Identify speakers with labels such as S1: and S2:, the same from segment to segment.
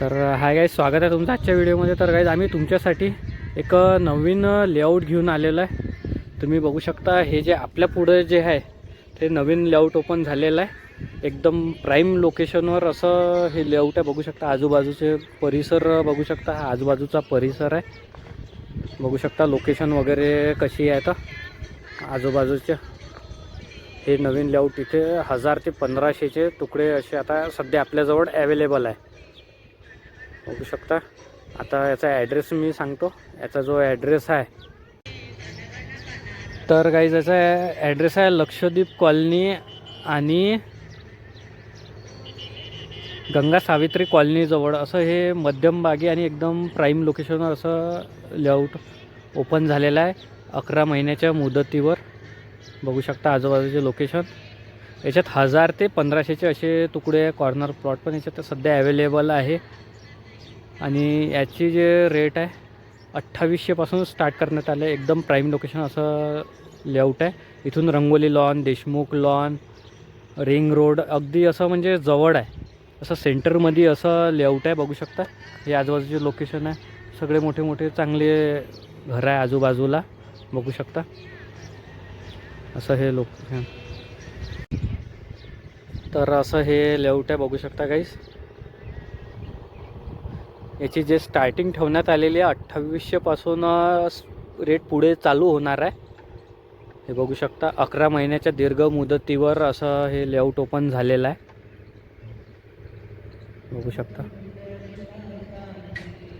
S1: तर hi guys स्वागत आहे तुमचं आजच्या व्हिडिओमध्ये. तर गाईज आम्ही तुमच्यासाठी एक नवीन लेआउट घेऊन आलेलं आहे. तुम्ही बघू शकता हे जे आपल्या पुढं जे आहे ते नवीन लेआउट ओपन झालेलं आहे. एकदम प्राईम लोकेशनवर असं हे लेआउट आहे. बघू शकता आजूबाजूचे परिसर बघू शकता हा आजूबाजूचा परिसर आहे. बघू शकता लोकेशन वगैरे कशी आहे तर आजूबाजूच्या हे नवीन लेआउट इथे हजार ते पंधराशेचे तुकडे असे आता सध्या आपल्याजवळ ॲवेलेबल आहे. बघू शकता. आता याचा ॲड्रेस मी सांगतो. याचा जो ॲड्रेस आहे. तर काही याचा ॲड्रेस आहे लक्षद्वीप कॉलनी आणि गंगा सावित्री कॉलनीजवळ असं हे मध्यमभागी आणि एकदम प्राईम लोकेशनवर असं लेआउट ओपन झालेलं आहे. अकरा महिन्याच्या मुदतीवर. बघू शकता आजूबाजूचे लोकेशन याच्यात हजार ते पंधराशेचे असे तुकडे कॉर्नर प्लॉट पण याच्यात सध्या अवेलेबल आहे. आणि याची जे रेट आहे अठ्ठावीसशेपासून स्टार्ट करण्यात आलं आहे एकदम प्राईम लोकेशन असं लेआउट आहे. इथून Rangoli lawn Deshmukh lawn ring road अगदी असं म्हणजे जवळ आहे. असं सेंटरमध्ये असं लेआउट आहे बघू शकता. हे आजूबाजूचे लोकेशन आहे. सगळे मोठे मोठे चांगले घरं आहे आजूबाजूला बघू शकता. असं हे लोकेशन तर असं हे लेआउट आहे बघू शकता काहीच याची जे स्टार्टिंग ठेवण्यात आलेली आहे अठ्ठावीसशेपासून रेट पुढे चालू होणार आहे. हे बघू शकता अकरा महिन्याच्या दीर्घ मुदतीवर असं हे लेआउट ओपन झालेलं आहे. बघू शकता.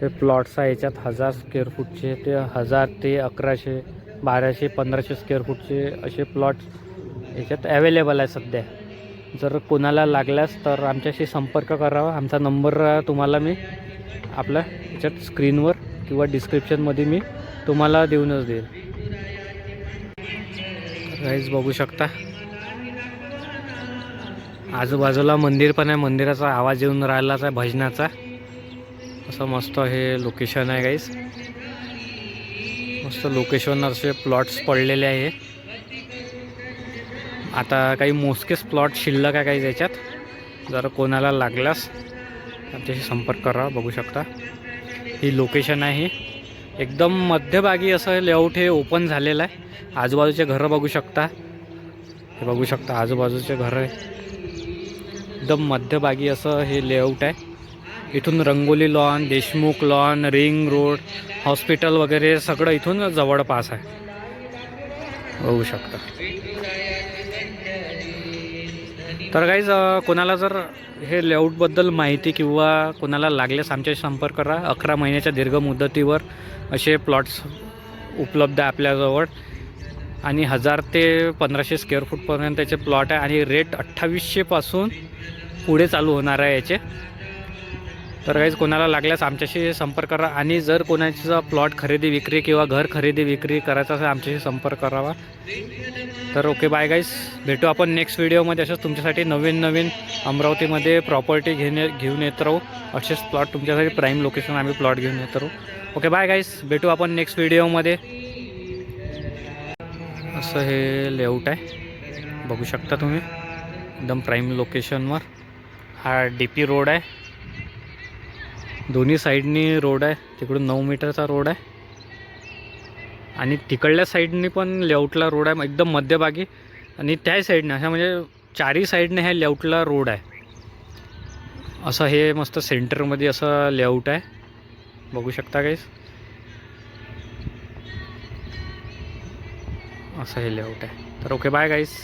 S1: हे प्लॉट्स आहे याच्यात हजार स्क्वेअर फूटचे ते हजार ते अकराशे बाराशे पंधराशे स्क्वेअर फूटचे असे प्लॉट्स याच्यात ॲवेलेबल आहे सध्या. जर कोणाला लागल्यास तर आमच्याशी संपर्क करावा आमचा नंबर तुम्हाला मी आपल्या याच्यात स्क्रीनवर किंवा डिस्क्रिप्शनमध्ये मी तुम्हाला देऊनच देईल. राईज बघू शकता. आजूबाजूला मंदिर पण आहे. मंदिराचा आवाज येऊन राहिलाच आहे भजनाचा. असं मस्त हे लोकेशन आहे गाईस मस्त लोकेशन असे प्लॉट्स पडलेले आहे. आता काही मोजकेच प्लॉट शिल्लक आहे काही त्याच्यात जर कोणाला लागल्यास त्यांच्याशी संपर्क करा बघू शकता. ही लोकेशन आहे. एकदम मध्यभागी असं लेआउट हे ओपन झालेलं आहे. आजूबाजूचे घरं बघू शकता. हे बघू शकता आजूबाजूचे घरं आहे. एकदम मध्यभागी असं हे लेआउट आहे. इथून Rangoli lawn Deshmukh lawn ring road hospital वगैरे सगळं इथून जवळपास आहे. बघू शकता. तर काहीच कोणाला जर हे लेआउटबद्दल माहिती किंवा कोणाला लागल्यास आमच्याशी संपर्क करा. अकरा महिन्याच्या दीर्घ मुदतीवर असे प्लॉट्स उपलब्ध आहे आपल्याजवळ. आणि हजार ते पंधराशे स्क्वेअर फूटपर्यंतचे प्लॉट आहे आणि रेट अठ्ठावीसशेपासून पुढे चालू होणार आहे याचे. तर काहीच कोणाला लागल्यास आमच्याशी संपर्क करा. आणि जर कोणाचा प्लॉट खरेदी विक्री किंवा घर खरेदी विक्री करायचा असेल आमच्याशी संपर्क करावा. तर ओके बाय गाईस भेटू आपण नेक्स्ट व्हिडिओमध्ये असेच तुमच्यासाठी नवीन नवीन अमरावतीमध्ये प्रॉपर्टी घेणे घेऊन येत राहू. असेच प्लॉट तुमच्यासाठी प्राईम लोकेशन आम्ही प्लॉट घेऊन येत राहू. ओके बाय गाईस भेटू आपण नेक्स्ट व्हिडिओमध्ये असं हे लेआउट आहे. बघू शकता तुम्ही. एकदम प्राईम लोकेशनवर हा डी पी रोड आहे. दोन्ही साईडनी रोड आहे. तिकडून नऊ मीटरचा रोड आहे. आणि तिकडल्या साईडने पण लेआउटला रोड आहे एकदम मध्यभागी. आणि त्याही साईडने अशा म्हणजे चारही साईडने ह्या लेआउटला रोड आहे. असं हे मस्त सेंटरमध्ये असं लेआउट आहे. बघू शकता काहीच असं हे लेआउट आहे. तर ओके बाय गाईस